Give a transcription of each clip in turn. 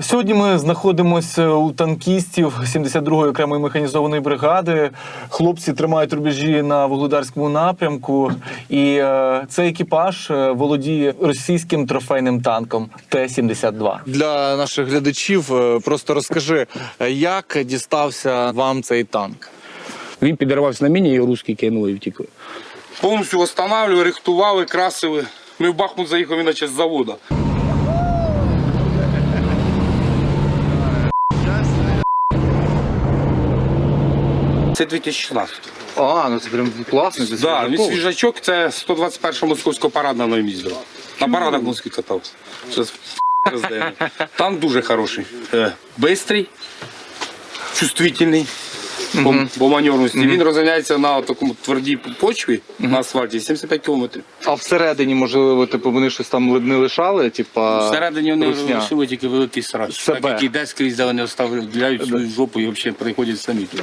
Сьогодні ми знаходимося у танкістів 72-ї окремої механізованої бригади. Хлопці тримають рубежі на вугледарському напрямку, і е, цей екіпаж е, володіє російським трофейним танком Т-72. Для наших глядачів е, просто розкажи, як дістався вам цей танк? Він підірвався на міні, і русські кинули і втікли. Повністю встановлювали, рихтували, красили. Ми в Бахмут заїхали іначе з заводу. Це 2016. А, ну це прям класно. Це Да, він свіжачок, це 121 московського парадна на їздив. На парадах москві катався. Зараз роздаємо. Танк дуже хороший. Е, Бистрий, чувствительний. По, по маневрності. Він розганяється на такому твердій почві на асфальті 75 кілометрів. А всередині, можливо, типу, вони щось там не лишали, типа. Всередині вони русня? лишили тільки великий срач. Себе. Так як іде скрізь, де вони оставляють свою жопу і взагалі приходять самі туди.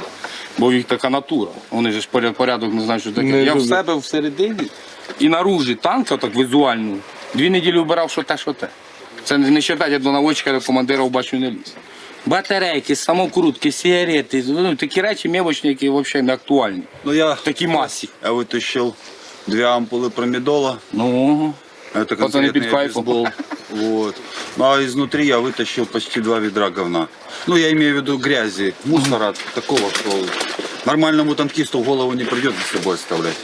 Бо їх така натура. Вони ж порядок не знають, що таке. Не Я в себе всередині і наружі танка так візуально. Дві неділі вбирав, що те, що те. Це не вважати, як до наводчика, до командира в бачу не ліз Батарейки, самокрутки, сигарети, ну, такі речі мелочні, які взагалі не актуальні. Ну, я, В такій масі. я вытащил две ампулы промедола. Ну, Это Пацаны конкретный під кайфом. бейсбол. Вот. Ну, а изнутри я вытащил почти два ведра говна. Ну, я имею в виду грязи, мусора такого, что нормальному танкисту в голову не придет за собой оставлять.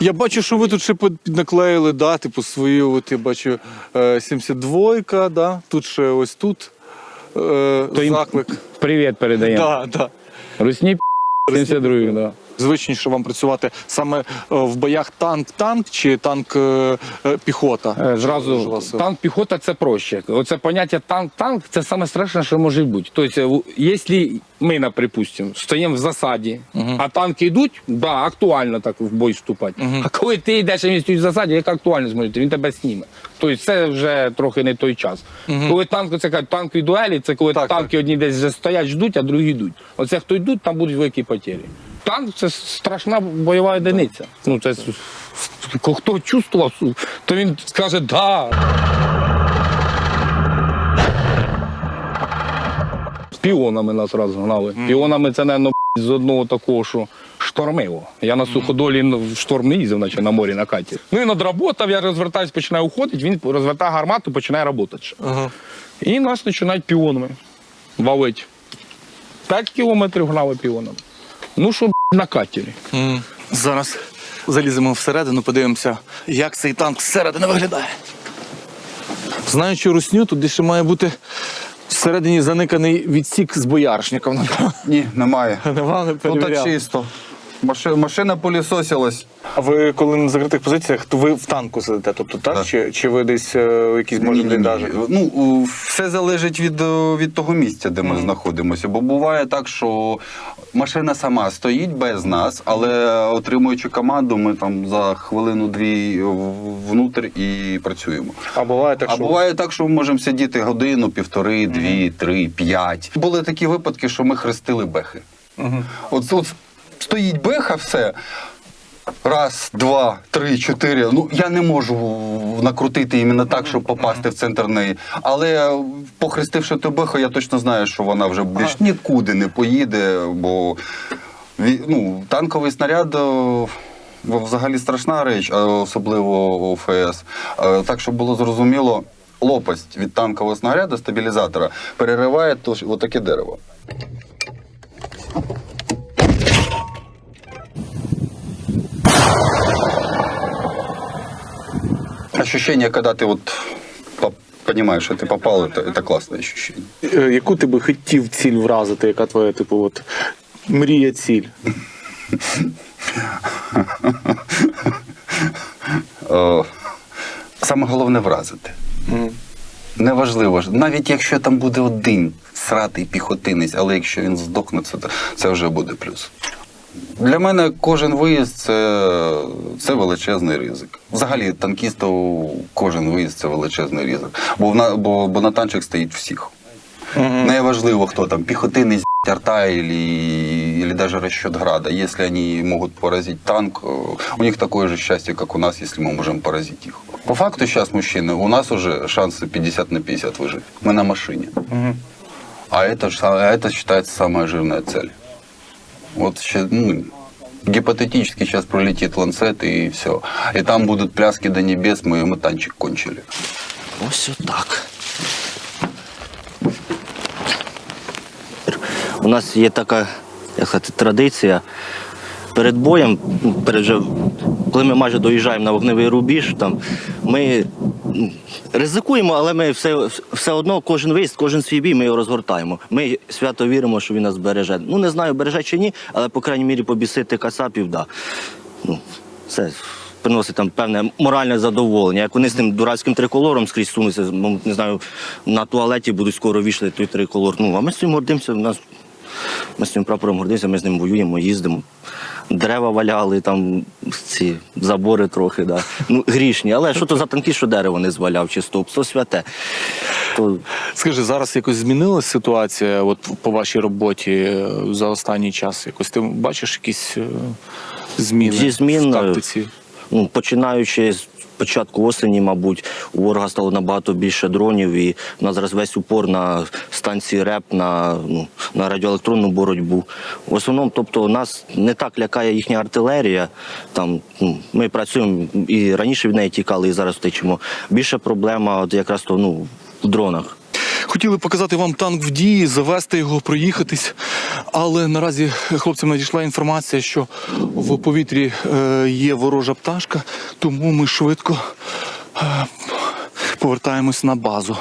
Я бачу, що ви тут ще під- піднаклеїли, да, типу, свою, от я бачу, е, 72-ка, да, тут ще ось тут е, їм- заклик. Привіт передаємо. Да, да. Русні 72 да. Звичніше вам працювати саме е, в боях танк-танк чи танк-піхота? Е, Зразу танк піхота це проще. Оце поняття танк-танк це саме страшне, що може бути. Тобто, е, у- якщо ми, на припустимо, стоїмо в засаді, а танки йдуть, да, актуально так в бой вступати. А коли ти йдеш і він стоїть в засаді, яка актуальність може? Він тебе сніме. Тобто це вже трохи не той час. Коли танк, це кажуть, танкові дуелі, це коли Так, танки одні десь вже стоять, ждуть, а другі йдуть. Оце хто йдуть, там будуть великі потері. Танк це страшна бойова одиниця. Ну, це, хто чувствував, то він скаже, да. Піонами нас розгнали. Піонами це, мабуть, з одного такого, що штормило. Я на суходолі в шторм не їздив, наче на морі на каті. Ну він одработав, я розвертаюсь, починаю уходити, він розвертає гармату, починає працювати. Ага. І нас починають піонами валить. П'ять кілометрів гнали піонами. Ну що б, на катері. Зараз заліземо всередину, подивимося, як цей танк зсередини виглядає. Знаючи русню, тут ще має бути всередині заниканий відсік з бояришником. Ні, немає. Нема, не Ну, так перевіряв. чисто. Машина, машина полісосилась. А ви коли на закритих позиціях, то ви в танку сидите, тобто так? Так. Чи, чи ви десь е, якісь може Ні-ні-ні. бліндажі? Ну, у, все залежить від, е, від того місця, де ми знаходимося. Бо буває так, що машина сама стоїть без нас, але отримуючи команду, ми там за хвилину-дві внутрі і працюємо. А буває так, А що буває так, що ми можемо сидіти годину, півтори, дві, три, п'ять. Були такі випадки, що ми хрестили бехи. От, от стоїть беха, все. Раз, два, три, чотири. Ну я не можу накрутити іменно так, щоб попасти в центр неї. Але похрестивши ту беху, я точно знаю, що вона вже більш нікуди не поїде, бо ну, танковий снаряд. е, Взагалі страшна реч, особливо у ФС. Е, Так, щоб було зрозуміло, лопасть від танкового снаряду, стабілізатора, перериває то, отаке дерево. Ощущение, когда ты вот по- понимаешь, что ты попал, это, это классное ощущение. Е, яку ти би хотів ціль вразити, яка твоя, типу, от мрія ціль? Е, Саме головне вразити. Неважливо, ж, навіть якщо там буде один сратий піхотинець, але якщо він здохне, це, це вже буде плюс. Для мене кожен виїзд це, це величезний ризик. Взагалі, танкісту кожен виїзд це величезний ризик. Бо, в на, бо, бо на танчик стоїть всіх. Неважливо, кто там, пехотинец, арта или, или даже расчет града. Если они могут поразить танк, э, у них такое же счастье, как у нас, если мы можем поразить их. По факту сейчас мужчины, у нас уже шансы 50 на 50 выжить. Мы на машине. А это, ж- а это считается самая жирная цель. Вот ща- ну, гипотетически сейчас пролетит ланцет и все. И там будут пляски до небес, мы, мы танчик кончили. Ось отак. У нас є така як сказати, традиція. Перед боєм, перед вже, коли ми майже доїжджаємо на вогневий рубіж, там, ми ризикуємо, але ми все, все одно кожен виїзд, кожен свій бій ми його розгортаємо. Ми свято віримо, що він нас береже. Ну не знаю, береже чи ні, але по крайній мірі побісити касапів, да. Ну, це приносить там певне моральне задоволення. Як вони з тим дурацьким триколором скрізь сунуться, ну, не знаю, на туалеті будуть скоро вішати той триколор. Ну, а ми з цим гордимося. У нас ми з цим прапором гордимося, ми з ним воюємо, їздимо. Дерева валяли, там ці забори трохи, да. ну, грішні. Але що то за танки, що дерево не зваляв, чи стовп, то святе. То Скажи, зараз якось змінилася ситуація от, по вашій роботі е, за останній час? Якось ти бачиш якісь е, зміни Зі змін, в тактиці? Починаючи з початку осені, мабуть, у ворога стало набагато більше дронів, і у нас зараз весь упор на станції РЕП, на, ну, на радіоелектронну боротьбу. В основному, тобто, нас не так лякає їхня артилерія. Там, ну, ми працюємо і раніше від неї тікали, і зараз втечемо. Більша проблема от якраз то, ну, в дронах. Хотіли показати вам танк в дії, завести його, проїхатись. Але наразі хлопцям надійшла інформація, що в повітрі е, є ворожа пташка, тому ми швидко е, повертаємось на базу.